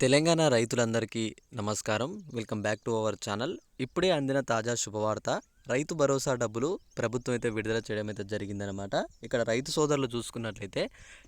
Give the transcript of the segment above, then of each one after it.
తెలంగాణ రైతులందరికీ నమస్కారం. Welcome back to our channel. ఇప్పుడే అందిన తాజా శుభవార్త రైతు భరోసా డబ్బులు ప్రభుత్వం అయితే విడుదల చేయడం అయితే జరిగిందనమాట ఇక్కడ రైతు సోదరులు చూసుకున్నట్లయితే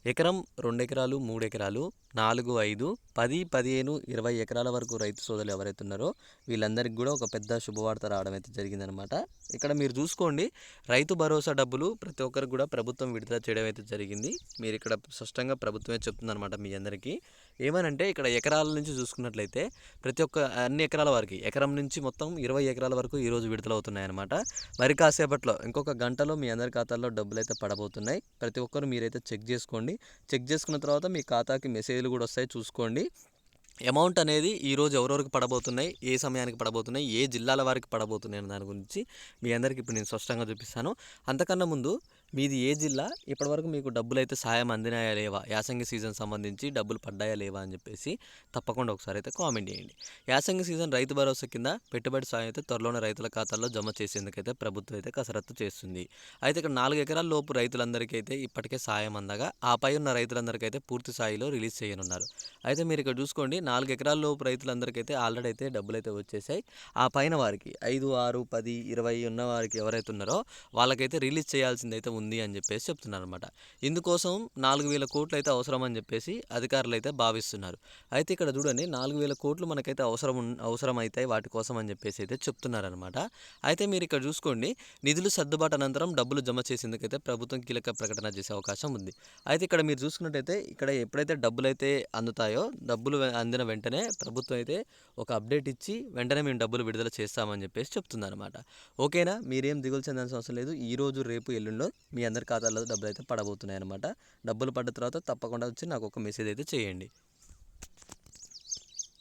ఎకరం రెండు ఎకరాలు మూడు ఎకరాలు నాలుగు ఐదు పది పదిహేను ఇరవై ఎకరాల వరకు రైతు సోదరులు ఎవరైతే ఉన్నారో వీళ్ళందరికీ కూడా ఒక పెద్ద శుభవార్త రావడం అయితే జరిగిందనమాట ఇక్కడ మీరు చూసుకోండి రైతు భరోసా డబ్బులు ప్రతి ఒక్కరికి కూడా ప్రభుత్వం విడుదల చేయడం అయితే జరిగింది. మీరు ఇక్కడ స్పష్టంగా ప్రభుత్వమే చెప్తుందనమాట మీ అందరికీ. ఏమనంటే ఇక్కడ ఎకరాల నుంచి చూసుకున్నట్లయితే ప్రతి ఒక్క అన్ని ఎకరాల వరకు ఎకరం నుంచి మొత్తం ఇరవై ఎకరాల వరకు ఈరోజు విడుదల అవుతున్నాయి అనమాట మరి కాసేపట్లో ఇంకొక గంటలో మీ అందరి ఖాతాల్లో డబ్బులు అయితే పడబోతున్నాయి. ప్రతి ఒక్కరు మీరైతే చెక్ చేసుకోండి. చెక్ చేసుకున్న తర్వాత మీ ఖాతాకి మెసేజ్లు కూడా వస్తాయి చూసుకోండి. అమౌంట్ అనేది ఈరోజు ఎవరెవరికి పడబోతున్నాయి ఏ సమయానికి పడబోతున్నాయి ఏ జిల్లాల వారికి పడబోతున్నాయి దాని గురించి మీ అందరికీ ఇప్పుడు నేను స్పష్టంగా చూపిస్తాను. అంతకన్నా ముందు మీది ఏ జిల్లా? ఇప్పటివరకు మీకు డబ్బులు అయితే సాయం అందినాయా లేవా? యాసంగి సీజన్ సంబంధించి డబ్బులు పడ్డాయా లేవా అని చెప్పేసి తప్పకుండా ఒకసారి అయితే కామెంట్ చేయండి. యాసంగి సీజన్ రైతు భరోసా కింద పెట్టుబడి సాయం అయితే త్వరలోనే రైతుల ఖాతాల్లో జమ చేసేందుకైతే ప్రభుత్వం అయితే కసరత్తు చేస్తుంది. అయితే ఇక్కడ నాలుగు ఎకరాల లోపు రైతులందరికీ అయితే ఇప్పటికే సాయం అందగా ఆ పై ఉన్న రైతులందరికీ అయితే పూర్తి స్థాయిలో రిలీజ్ చేయనున్నారు. అయితే మీరు ఇక్కడ చూసుకోండి నాలుగు ఎకరాల లోపు రైతులందరికీ అయితే ఆల్రెడీ అయితే డబ్బులు అయితే వచ్చేసాయి. ఆ పైన వారికి ఐదు ఆరు పది ఇరవై ఉన్న వారికి ఎవరైతే ఉన్నారో వాళ్ళకైతే రిలీజ్ చేయాల్సింది అయితే ఉంది అని చెప్పేసి చెప్తున్నారు అనమాట ఇందుకోసం నాలుగు వేల కోట్లు అయితే అవసరం అని చెప్పేసి అధికారులు అయితే భావిస్తున్నారు. అయితే ఇక్కడ చూడండి నాలుగు వేల కోట్లు మనకైతే అవసరం అవసరం అవుతాయి వాటి కోసం అని చెప్పేసి అయితే చెప్తున్నారనమాట అయితే మీరు ఇక్కడ చూసుకోండి నిధులు సర్దుబాటు అనంతరం డబ్బులు జమ చేసేందుకైతే ప్రభుత్వం కీలక ప్రకటన చేసే అవకాశం ఉంది. అయితే ఇక్కడ మీరు చూసుకున్నట్టయితే ఇక్కడ ఎప్పుడైతే డబ్బులు అయితే అందుతాయో డబ్బులు అందిన వెంటనే ప్రభుత్వం అయితే ఒక అప్డేట్ ఇచ్చి వెంటనే మేము డబ్బులు విడుదల చేస్తామని చెప్పేసి చెప్తుందన్నమాట ఓకేనా? మీరేం దిగులు చెందాల్సిన అవసరం లేదు. ఈ రోజు రేపు ఎల్లుండో మీ అందరి ఖాతాల్లో డబ్బులు అయితే పడబోతున్నాయి అనమాట డబ్బులు పడ్డ తర్వాత తప్పకుండా వచ్చి నాకు ఒక మెసేజ్ అయితే చేయండి.